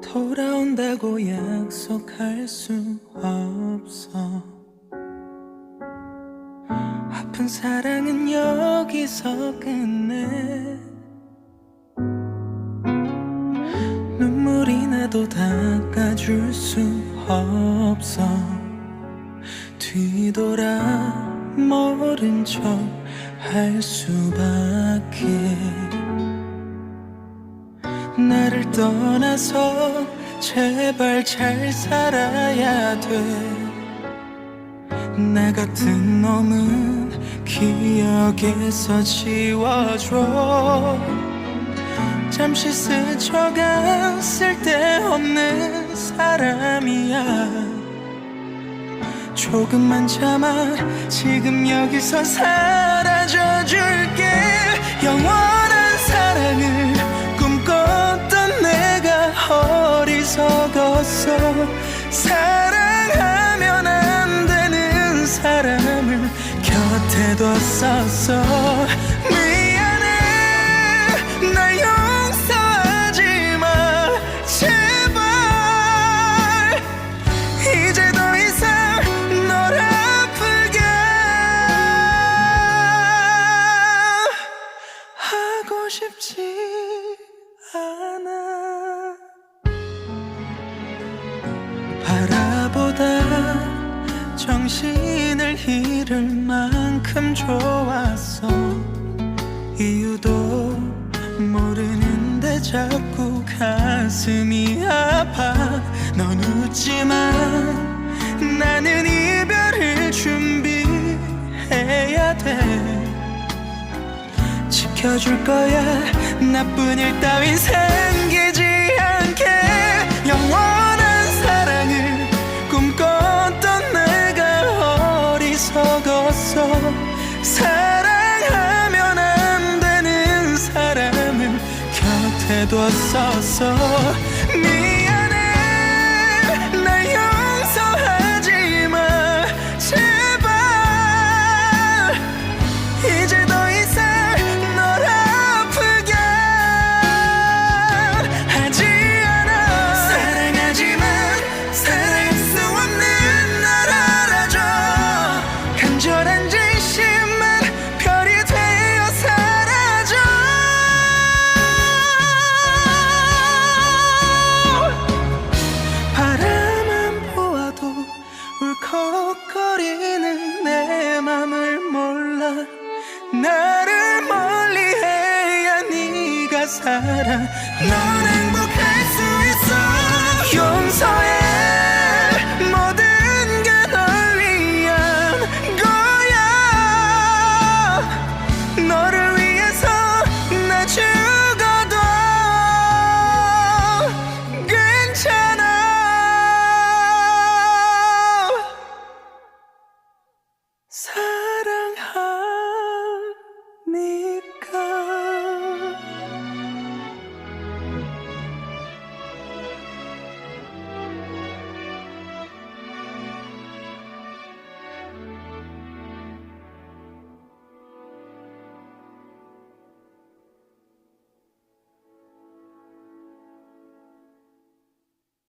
돌아온다고 약속할 수 없어. 아픈 사랑은 여기서 끝내 닦아줄 수 없어 뒤돌아 모른 척 할 수밖에 나를 떠나서 제발 잘 살아야 돼. 나 같은 놈은 기억에서 지워줘. 잠시 스쳐간 쓸데없는 사람이야. 조금만 참아 지금 여기서 사라져 줄게. 영원한 사랑을 꿈꿨던 내가 어리석었어 사랑하면 안 되는 사람을 곁에 뒀었어. 미안해. 날 정신을 잃을 만큼 좋았어 이유도 모르는데 자꾸 가슴이 아파. 넌 웃지만 나는 이별을 준비해야 돼. 지켜줄 거야 나쁜 일 따윈 생기 곁에 뒀 나를 멀리해야 네가 살아